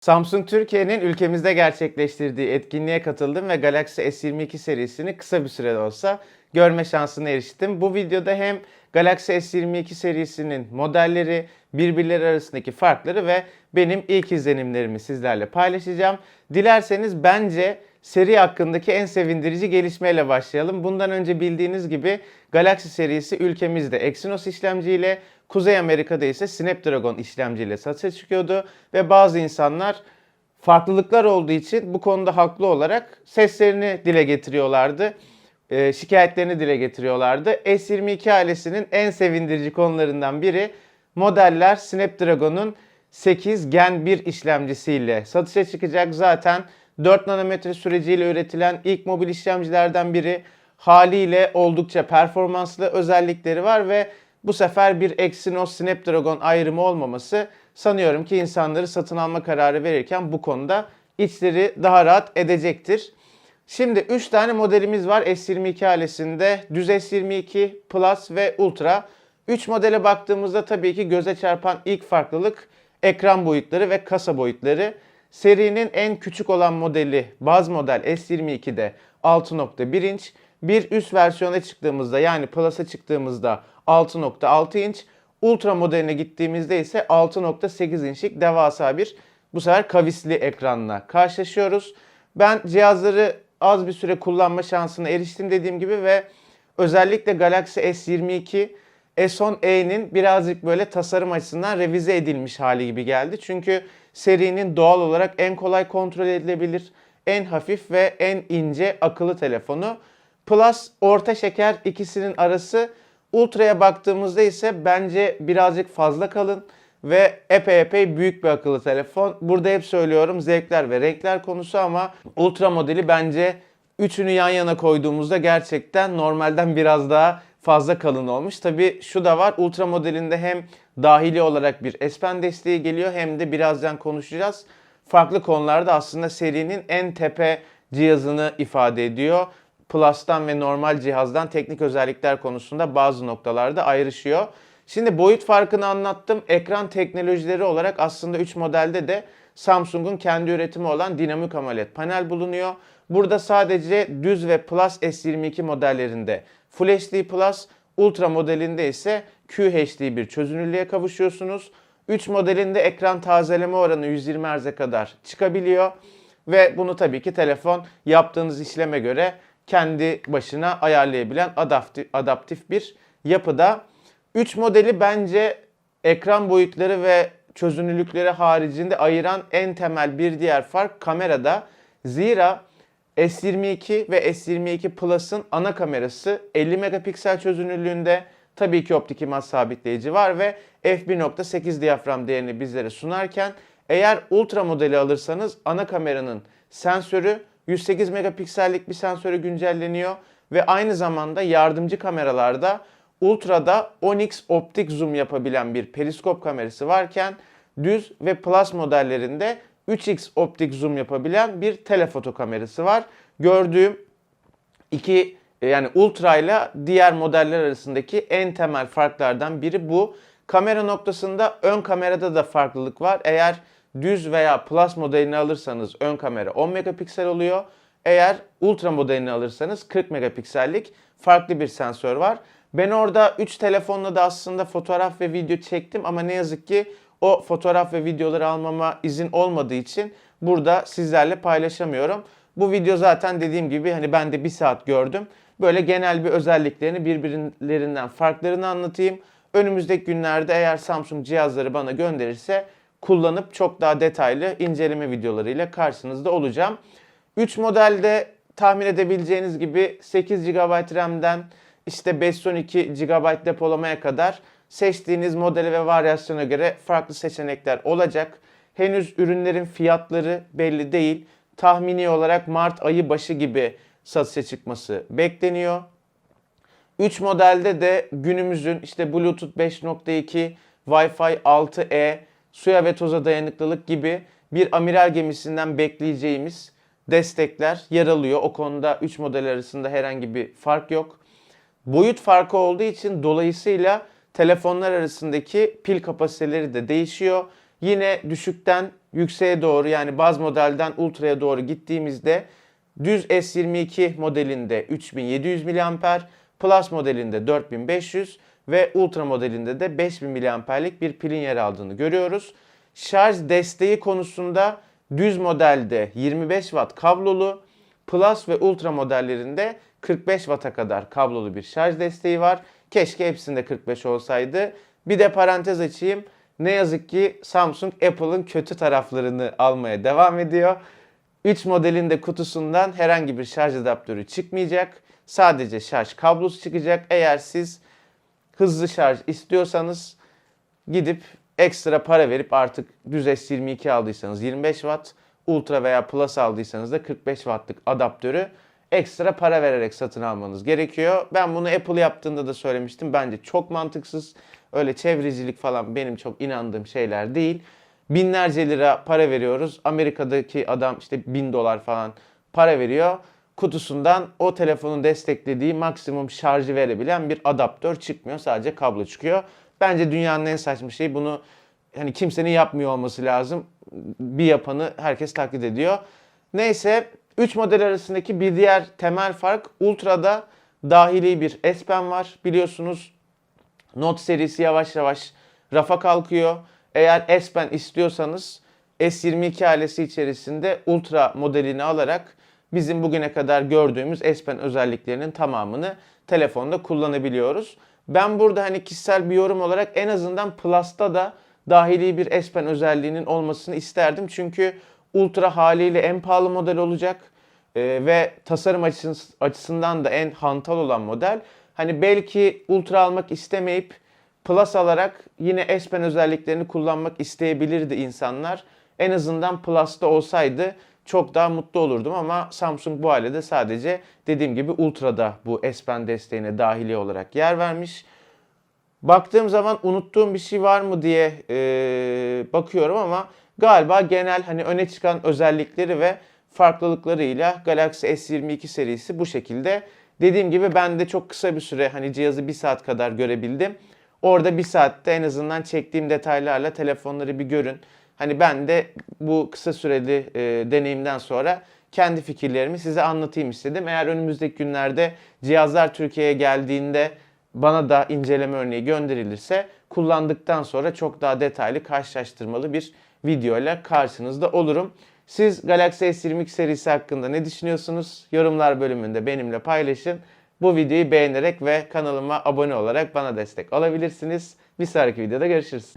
Samsung Türkiye'nin ülkemizde gerçekleştirdiği etkinliğe katıldım ve Galaxy S22 serisini kısa bir sürede olsa görme şansına eriştim. Bu videoda hem Galaxy S22 serisinin modelleri, birbirleri arasındaki farkları ve benim ilk izlenimlerimi sizlerle paylaşacağım. Dilerseniz bence seri hakkındaki en sevindirici gelişmeyle başlayalım. Bundan önce bildiğiniz gibi Galaxy serisi ülkemizde Exynos işlemciyle, Kuzey Amerika'da ise Snapdragon işlemciyle satışa çıkıyordu ve bazı insanlar farklılıklar olduğu için bu konuda haklı olarak seslerini dile getiriyorlardı. e, şikayetlerini dile getiriyorlardı. S22 ailesinin en sevindirici konularından biri modeller Snapdragon'un 8 Gen 1 işlemcisiyle satışa çıkacak. Zaten 4 nanometre süreciyle üretilen ilk mobil işlemcilerden biri haliyle oldukça performanslı özellikleri var ve bu sefer bir Exynos Snapdragon ayrımı olmaması sanıyorum ki insanları satın alma kararı verirken bu konuda içleri daha rahat edecektir. Şimdi 3 tane modelimiz var S22 ailesinde. Düz S22, Plus ve Ultra. 3 modele baktığımızda tabii ki göze çarpan ilk farklılık ekran boyutları ve kasa boyutları. Serinin en küçük olan modeli baz model S22'de 6.1 inç. Bir üst versiyona çıktığımızda yani Plus'a çıktığımızda 6.6 inç. Ultra modeline gittiğimizde ise 6.8 inçlik devasa bir bu sefer kavisli ekranla karşılaşıyoruz. Ben cihazları az bir süre kullanma şansına eriştim dediğim gibi ve özellikle Galaxy S22 S10e'nin birazcık böyle tasarım açısından revize edilmiş hali gibi geldi. Çünkü serinin doğal olarak en kolay kontrol edilebilir, en hafif ve en ince akıllı telefonu. Plus orta şeker ikisinin arası. Ultra'ya baktığımızda ise bence birazcık fazla kalın ve epey epey büyük bir akıllı telefon. Burada hep söylüyorum zevkler ve renkler konusu ama Ultra modeli bence üçünü yan yana koyduğumuzda gerçekten normalden biraz daha fazla kalın olmuş. Tabi şu da var Ultra modelinde hem dahili olarak bir S Pen desteği geliyor hem de birazdan konuşacağız. Farklı konularda aslında serinin en tepe cihazını ifade ediyor. Plus'tan ve normal cihazdan teknik özellikler konusunda bazı noktalarda ayrışıyor. Şimdi boyut farkını anlattım. Ekran teknolojileri olarak aslında 3 modelde de Samsung'un kendi üretimi olan dinamik AMOLED panel bulunuyor. Burada sadece düz ve Plus S22 modellerinde Full HD Plus, Ultra modelinde ise QHD bir çözünürlüğe kavuşuyorsunuz. 3 modelinde ekran tazeleme oranı 120 Hz'e kadar çıkabiliyor. Ve bunu tabii ki telefon yaptığınız işleme göre kendi başına ayarlayabilen adaptif, adaptif bir yapıda. 3 modeli bence ekran boyutları ve çözünürlükleri haricinde ayıran en temel bir diğer fark kamerada. Zira S22 ve S22 Plus'ın ana kamerası 50 megapiksel çözünürlüğünde tabii ki optik imaj sabitleyici var ve f1.8 diyafram değerini bizlere sunarken eğer ultra modeli alırsanız ana kameranın sensörü 108 megapiksellik bir sensöre güncelleniyor ve aynı zamanda yardımcı kameralarda Ultra'da 10x optik zoom yapabilen bir periskop kamerası varken düz ve plus modellerinde 3x optik zoom yapabilen bir telefoto kamerası var. Gördüğüm iki yani Ultra ile diğer modeller arasındaki en temel farklardan biri bu. Kamera noktasında ön kamerada da farklılık var. Eğer düz veya plus modelini alırsanız ön kamera 10 megapiksel oluyor. Eğer ultra modelini alırsanız 40 megapiksellik farklı bir sensör var. Ben orada 3 telefonla da aslında fotoğraf ve video çektim ama ne yazık ki o fotoğraf ve videoları almama izin olmadığı için burada sizlerle paylaşamıyorum. Bu video zaten dediğim gibi hani ben de bir saat gördüm. Böyle genel bir özelliklerini birbirlerinden farklarını anlatayım. Önümüzdeki günlerde eğer Samsung cihazları bana gönderirse kullanıp çok daha detaylı inceleme videolarıyla karşınızda olacağım. 3 modelde tahmin edebileceğiniz gibi 8 GB RAM'den işte 512 GB depolamaya kadar seçtiğiniz modele ve varyasyona göre farklı seçenekler olacak. Henüz ürünlerin fiyatları belli değil. Tahmini olarak Mart ayı başı gibi satışa çıkması bekleniyor. 3 modelde de günümüzün işte Bluetooth 5.2, Wi-Fi 6E, suya ve toza dayanıklılık gibi bir amiral gemisinden bekleyeceğimiz destekler yer alıyor. O konuda 3 model arasında herhangi bir fark yok. Boyut farkı olduğu için dolayısıyla telefonlar arasındaki pil kapasiteleri de değişiyor. Yine düşükten yükseğe doğru yani baz modelden ultraya doğru gittiğimizde düz S22 modelinde 3700 mAh, Plus modelinde 4500 ve Ultra modelinde de 5000 mAh'lik bir pilin yer aldığını görüyoruz. Şarj desteği konusunda düz modelde 25 Watt kablolu, Plus ve Ultra modellerinde 45 Watt'a kadar kablolu bir şarj desteği var. Keşke hepsinde 45 olsaydı. Bir de parantez açayım. Ne yazık ki Samsung Apple'ın kötü taraflarını almaya devam ediyor. 3 modelin de kutusundan herhangi bir şarj adaptörü çıkmayacak. Sadece şarj kablosu çıkacak. Eğer siz hızlı şarj istiyorsanız gidip ekstra para verip artık düz S22 aldıysanız 25 Watt, Ultra veya Plus aldıysanız da 45 Watt'lık adaptörü ekstra para vererek satın almanız gerekiyor. Ben bunu Apple yaptığında da söylemiştim. Bence çok mantıksız. Öyle çevrecilik falan benim çok inandığım şeyler değil. Binlerce lira para veriyoruz. Amerika'daki adam işte bin dolar falan para veriyor. Kutusundan o telefonun desteklediği maksimum şarjı verebilen bir adaptör çıkmıyor. Sadece kablo çıkıyor. Bence dünyanın en saçma şeyi bunu hani kimsenin yapmıyor olması lazım. Bir yapanı herkes taklit ediyor. Neyse 3 model arasındaki bir diğer temel fark Ultra'da dahili bir S Pen var. Biliyorsunuz Note serisi yavaş yavaş rafa kalkıyor. Eğer S Pen istiyorsanız S22 ailesi içerisinde Ultra modelini alarak bizim bugüne kadar gördüğümüz S Pen özelliklerinin tamamını telefonda kullanabiliyoruz. Ben burada hani kişisel bir yorum olarak en azından Plus'ta da dahili bir S Pen özelliğinin olmasını isterdim. Çünkü Ultra haliyle en pahalı model olacak Ee, ve tasarım açıs- açısından da en hantal olan model. Hani belki Ultra almak istemeyip Plus alarak yine S Pen özelliklerini kullanmak isteyebilirdi insanlar. En azından Plus'ta olsaydı çok daha mutlu olurdum ama Samsung bu ailede sadece dediğim gibi Ultra'da bu S Pen desteğine dahili olarak yer vermiş. Baktığım zaman unuttuğum bir şey var mı diye e, bakıyorum ama galiba genel hani öne çıkan özellikleri ve farklılıklarıyla Galaxy S22 serisi bu şekilde. Dediğim gibi ben de çok kısa bir süre hani cihazı bir saat kadar görebildim. Orada bir saatte en azından çektiğim detaylarla telefonları bir görün. Hani ben de bu kısa süreli e, deneyimden sonra kendi fikirlerimi size anlatayım istedim. Eğer önümüzdeki günlerde cihazlar Türkiye'ye geldiğinde bana da inceleme örneği gönderilirse kullandıktan sonra çok daha detaylı karşılaştırmalı bir video ile karşınızda olurum. Siz Galaxy S22 serisi hakkında ne düşünüyorsunuz? Yorumlar bölümünde benimle paylaşın. Bu videoyu beğenerek ve kanalıma abone olarak bana destek olabilirsiniz. Bir sonraki videoda görüşürüz.